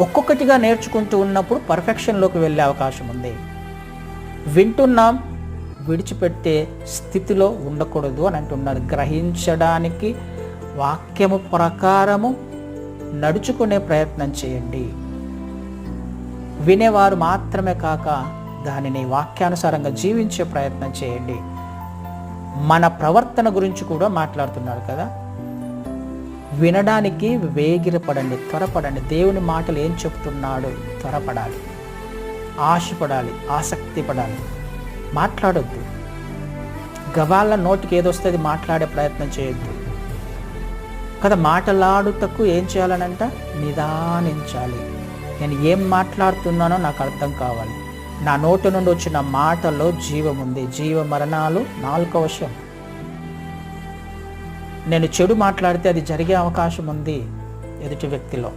ఒక్కొక్కటిగా నేర్చుకుంటూ ఉన్నప్పుడు పర్ఫెక్షన్లోకి వెళ్ళే అవకాశం ఉంది. వింటున్నాం విడిచిపెట్టే స్థితిలో ఉండకూడదు అని అంటున్నారు. గ్రహించడానికి వాక్యము ప్రకారము నడుచుకునే ప్రయత్నం చేయండి. వినేవారు మాత్రమే కాక దానిని వాక్యానుసారంగా జీవించే ప్రయత్నం చేయండి. మన ప్రవర్తన గురించి కూడా మాట్లాడుతున్నారు కదా. వినడానికి వేగిరపడండి త్వరపడండి. దేవుని మాటలు ఏం చెప్తున్నాడు? త్వరపడాలి. ఆశపడాలి ఆసక్తి పడాలి మాట్లాడొద్దు. గవాళ్ళ నోటికి ఏదొస్తుంది మాట్లాడే ప్రయత్నం చేయొద్దు. కదా మాటలాడుటకు ఏం చేయాలనంట? నిదానించాలి. నేను ఏం మాట్లాడుతున్నానో నాకు అర్థం కావాలి. నా నోటి నుండి వచ్చిన మాటలో జీవం ఉంది. జీవ మరణాలు నాలుగో వశం నేను చెడు మాట్లాడితే అది జరిగే అవకాశం ఉంది ఎదుటి వ్యక్తిలో.